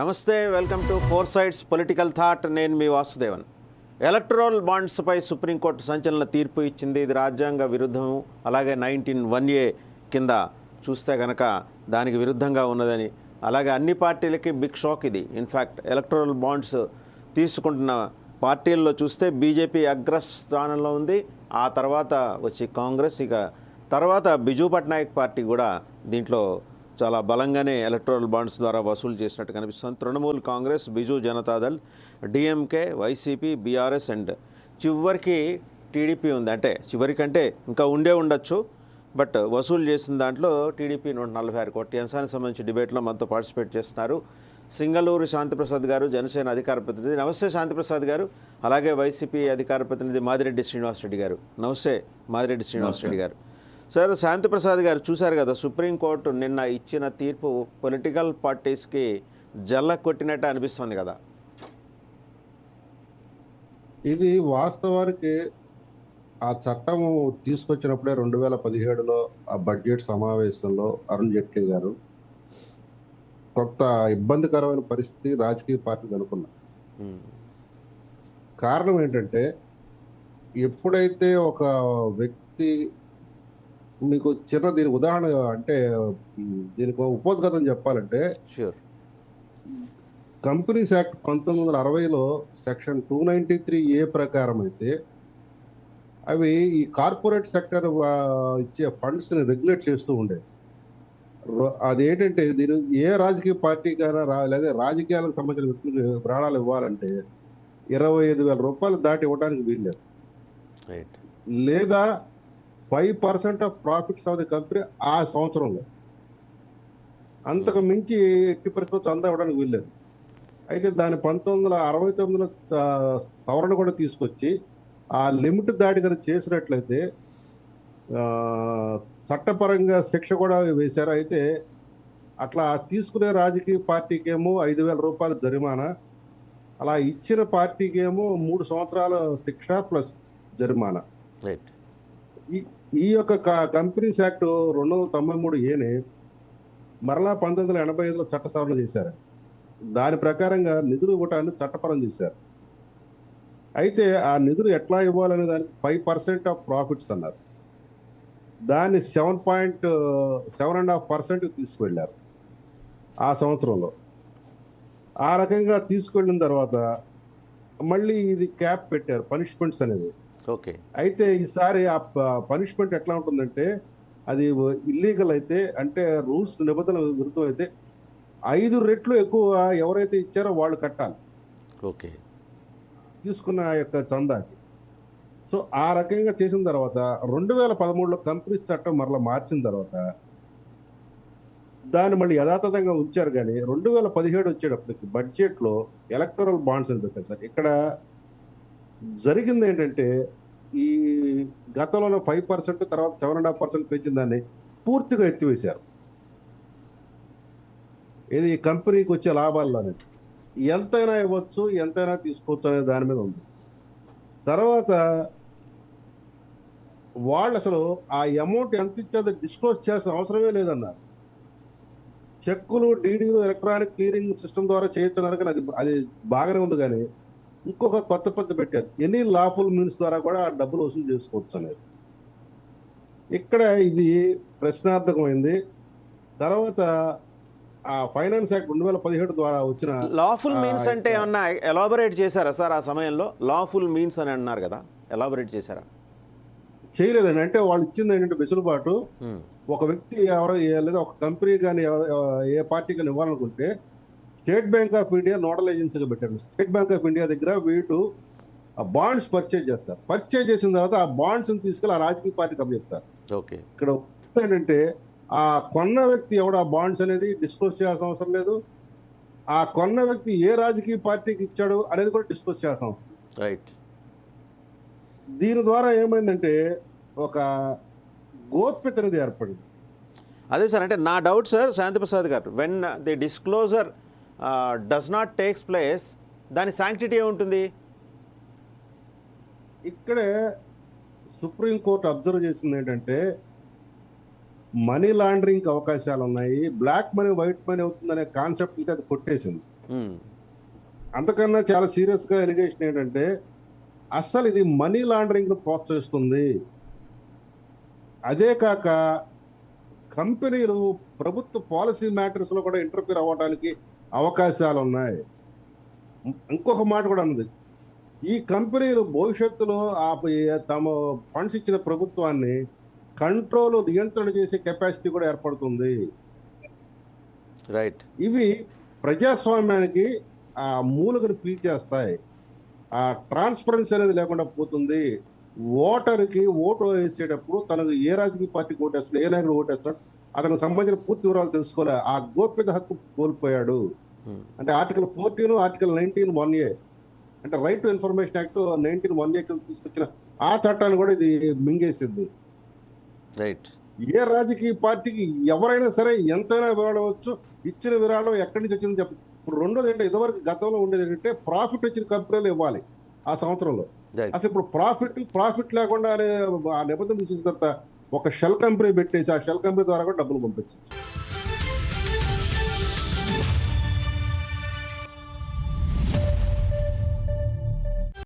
నమస్తే welcome to four sides political thought. నేను మీ వాసుదేవన్. ఎలక్ట్రల్ బాండ్స్పై సుప్రీంకోర్టు సంచలన తీర్పు ఇచ్చింది. ఇది రాజ్యాంగ విరుద్ధము. అలాగే నైన్టీన్ వన్ ఏ కింద చూస్తే కనుక దానికి విరుద్ధంగా ఉన్నదని. అలాగే అన్ని పార్టీలకి బిగ్ షాక్ ఇది. ఇన్ఫ్యాక్ట్ ఎలక్ట్రల్ బాండ్స్ తీసుకుంటున్న పార్టీల్లో చూస్తే బీజేపీ అగ్రస్థానంలో ఉంది. ఆ తర్వాత వచ్చి కాంగ్రెస్. ఇక తర్వాత బిజు పట్నాయక్ పార్టీ కూడా దీంట్లో చాలా బలంగానే ఎలక్ట్రల్ బాండ్స్ ద్వారా వసూలు చేసినట్టు కనిపిస్తుంది. Trinamool Congress Biju Janata Dal DMK YCP BRS and చివరికి టీడీపీ ఉంది. అంటే చివరికంటే ఇంకా ఉండే ఉండొచ్చు. బట్ వసూలు చేసిన దాంట్లో టీడీపీ నూట నలభై ఆరు కోట్ల అంశానికి సంబంధించి డిబేట్లో మనతో పార్టిసిపేట్ చేస్తున్నారు. సింగళూరు శాంతిప్రసాద్ గారు జనసేన అధికార ప్రతినిధి. నమస్తే శాంతిప్రసాద్ గారు. అలాగే వైసీపీ అధికార ప్రతినిధి మాదిరెడ్డి శ్రీనివాసరెడ్డి గారు. నమస్తే మాదిరెడ్డి శ్రీనివాసరెడ్డి గారు. సార్ శాంతిప్రసాద్ గారు చూశారు కదా సుప్రీంకోర్టు నిన్న ఇచ్చిన తీర్పు పొలిటికల్ పార్టీస్కి జల్ల కొట్టినట్టు అనిపిస్తుంది కదా. ఇది వాస్తవానికి ఆ చట్టం తీసుకొచ్చినప్పుడే రెండు వేల పదిహేడులో ఆ బడ్జెట్ సమావేశంలో అరుణ్ జైట్లీ గారు కొంత ఇబ్బందికరమైన పరిస్థితి రాజకీయ పార్టీకి అనుకున్నా. ఉమ్, కారణం ఏంటంటే ఎప్పుడైతే ఒక వ్యక్తి మీకు చిన్న దీని ఉదాహరణ అంటే దీనికి ఉపోద్ఘాతం చెప్పాలంటే కంపెనీస్ యాక్ట్ పంతొమ్మిది వందల అరవైలో section two ninety three A ప్రకారం అయితే అవి ఈ కార్పొరేట్ సెక్టర్ ఇచ్చే ఫండ్స్ని రెగ్యులేట్ చేస్తూ ఉండేది రో- అదేంటంటే దీని ఏ రాజకీయ పార్టీకైనా రా లేదా రాజకీయాలకు సంబంధించిన వ్యక్తులకు ప్రాణాలు ఇవ్వాలంటే ఇరవై ఐదు వేల రూపాయలు దాటి ఇవ్వడానికి వీల్లేదు. లేదా five percent of profits of the company ఆ సంవత్సరంలో. అంతకు మించి ఎట్టి పరిస్థితుల్లో చందా ఇవ్వడానికి వీల్లేదు. అయితే దాని పంతొమ్మిది వందల అరవై తొమ్మిదిలో సవరణ కూడా తీసుకొచ్చి ఆ లిమిట్ దాటి కనుక చేసినట్లయితే చట్టపరంగా శిక్ష కూడా వేశారు. అయితే అట్లా తీసుకునే రాజకీయ పార్టీకేమో ఐదు వేల రూపాయల జరిమానా అలా ఇచ్చిన పార్టీకేమో మూడు సంవత్సరాల శిక్ష ప్లస్ జరిమానా. రైట్. ఈ- యొక్క కంపెనీస్ యాక్ట్ రెండు వందల తొంభై మూడు ఏని మరలా పంతొమ్మిది వందల ఎనభై ఐదులో చట్ట సవరణ చేశారు. దాని ప్రకారంగా నిధులు ఇవ్వటాన్ని చట్టపరం చేశారు. అయితే ఆ నిధులు ఎట్లా ఇవ్వాలనే దానికి ఫైవ్ పర్సెంట్ ఆఫ్ ప్రాఫిట్స్ అన్నారు. దాన్ని seven point seven and half percent తీసుకువెళ్ళారు ఆ సంవత్సరంలో. ఆ రకంగా తీసుకెళ్ళిన తర్వాత మళ్ళీ ఇది క్యాప్ పెట్టారు పనిష్మెంట్స్ అనేది. ఓకే. అయితే ఈసారి ఆ పనిష్మెంట్ ఎట్లా ఉంటుందంటే అది ఇల్లీగల్ అయితే అంటే రూల్స్ నిబంధనలు విరుద్ధం అయితే ఐదు రెట్లు ఎక్కువ ఎవరైతే ఇచ్చారో వాళ్ళు కట్టాలి. ఓకే. తీసుకున్న యొక్క చందాకి. సో ఆ రకంగా చేసిన తర్వాత రెండు వేల పదమూడులో కంపెనీస్ చట్టం మరలా మార్చిన తర్వాత దాన్ని మళ్ళీ యథాతథంగా ఉంచారు కానీ రెండు వేల పదిహేడు వచ్చేటప్పటికి బడ్జెట్లో ఎలక్టరల్ బాండ్స్ అని పెట్టారు సార్? ఇక్కడ జరిగింది ఏంటంటే ఈ గతంలో ఫైవ్ పర్సెంట్ తర్వాత సెవెన్ అండ్ హాఫ్ పర్సెంట్ పెంచిన దాన్ని పూర్తిగా ఎత్తివేశారు. ఇది ఈ కంపెనీకి వచ్చే లాభాల్లోనే ఎంతైనా ఇవ్వచ్చు ఎంతైనా తీసుకోవచ్చు అనే దాని మీద ఉంది. తర్వాత వాళ్ళు అసలు ఆ అమౌంట్ ఎంత ఇచ్చేదో డిస్క్లోజ్ చేయాల్సిన అవసరమే లేదన్నారు. చెక్కులు డీడీలు ఎలక్ట్రానిక్ క్లియరింగ్ సిస్టమ్ ద్వారా చేయొచ్చు కానీ అది అది బాగానే ఉంది కానీ ఇంకొక కొత్త పద్ధతి పెట్టారు. ఎనీ లాఫుల్ మీన్స్ ద్వారా కూడా ఆ డబ్బులు వసూలు చేసుకోవచ్చు అనేది. ఇక్కడ ఇది ప్రశ్నార్థకమైంది. తర్వాత ఆ ఫైనాన్స్ యాక్ట్ రెండు వేల పదిహేడు ద్వారా వచ్చిన లాఫుల్ మీన్స్ అంటే ఏమన్నా ఎలాబొరేట్ చేశారా సార్ ఆ సమయంలో? లాఫుల్ మీన్స్ అని అన్నారు కదా. ఎలాబొరేట్ చేశారా? చేయలేదండి. అంటే వాళ్ళు ఇచ్చింది ఏంటంటే వెసులుబాటు. ఒక వ్యక్తి ఎవరో లేదా ఒక కంపెనీ కానీ ఏ పార్టీ కానీ ఇవ్వాలనుకుంటే State Bank of India nodal ఏజెన్సీగా పెట్టారు. స్టేట్ బ్యాంక్ ఆఫ్ ఇండియా దగ్గర వీళ్ళు ఆ బాండ్స్ పర్చేజ్ చేస్తారు. పర్చేజ్ చేసిన తర్వాత ఆ బాండ్స్ తీసుకెళ్ళి ఆ రాజకీయ పార్టీకి అప్పచెప్తారు ఓకే. ఇక్కడ ఏంటంటే ఆ కొన్న వ్యక్తి ఎవడు ఆ బాండ్స్ అనేది డిస్క్లోజ్ చేయాల్సిన అవసరం లేదు. ఆ కొన్న వ్యక్తి ఏ రాజకీయ పార్టీకి ఇచ్చాడు అనేది కూడా డిస్క్లోజ్ చేయాల్సిన అవసరం. రైట్. దీని ద్వారా ఏమైందంటే ఒక గోప్యత అనేది ఏర్పడింది. అదే సార్ అంటే నా doubt sir Shantiprasad garu when the disclosure does not takes place దాని శాంక్టిటీ ఏముంటుంది? ఇక్కడే సుప్రీంకోర్టు అబ్జర్వ్ చేసింది ఏంటంటే మనీ లాండరింగ్ అవకాశాలు ఉన్నాయి. బ్లాక్ మనీ వైట్ మనీ అవుతుందనే కాన్సెప్ట్ ఇంకా అది కొట్టేసింది. ఉమ్, అంతకన్నా చాలా సీరియస్గా ఎలిగేషన్ ఏంటంటే అసలు ఇది మనీ లాండరింగ్ను ప్రోత్సహిస్తుంది. అదే కాక కంపెనీలు ప్రభుత్వ పాలసీ మ్యాటర్స్లో కూడా ఇంటర్ఫీర్ అవ్వడానికి అవకాశాలు ఉన్నాయి ఇంకొక మాట కూడా ఉంది ఈ కంపెనీలు భవిష్యత్తులో ఆ తమ ఫండ్స్ ఇచ్చిన ప్రభుత్వాన్ని కంట్రోల్ నియంత్రణ చేసే కెపాసిటీ కూడా ఏర్పడుతుంది. రైట్ ఇవి ప్రజాస్వామ్యానికి ఆ మూలకను పీల్చేస్తాయి. ఆ ట్రాన్స్పరెన్సీ అనేది లేకుండా పోతుంది. ఓటర్కి ఓటు వేసేటప్పుడు తనకు ఏ రాజకీయ పార్టీకి ఓటేస్తాడు ఏ నాయకుడు ఓటేస్తాడు? అతనికి సంబంధించిన పూర్తి వివరాలు తెలుసుకోలే. ఆ గోప్యత హక్కు కోల్పోయాడు. అంటే article fourteen article nineteen one A. అంటే right to information act nineteen one A కింద తీసుకొచ్చిన ఆ చట్టాన్ని కూడా ఇది మింగేసింది. రైట్. ఏ రాజకీయ పార్టీకి ఎవరైనా సరే ఎంతైనా విరాళవచ్చు ఇచ్చిన విరాళం ఎక్కడి నుంచి వచ్చింది చెప్ప ఇప్పుడు రెండోది ఏంటంటే ఇదివరకు గతంలో ఉండేది ఏంటంటే ప్రాఫిట్ వచ్చిన కంపెనీలు ఇవ్వాలి ఆ సంవత్సరంలో. అసలు ఇప్పుడు ప్రాఫిట్ ప్రాఫిట్ లేకుండా అనే ఆ నిబంధన తీసిన తర్వాత ఒక షెల్ కంపెనీ పెట్టేసి ఆ షెల్ కంపెనీ ద్వారా కూడా డబ్బులు పంపించచ్చు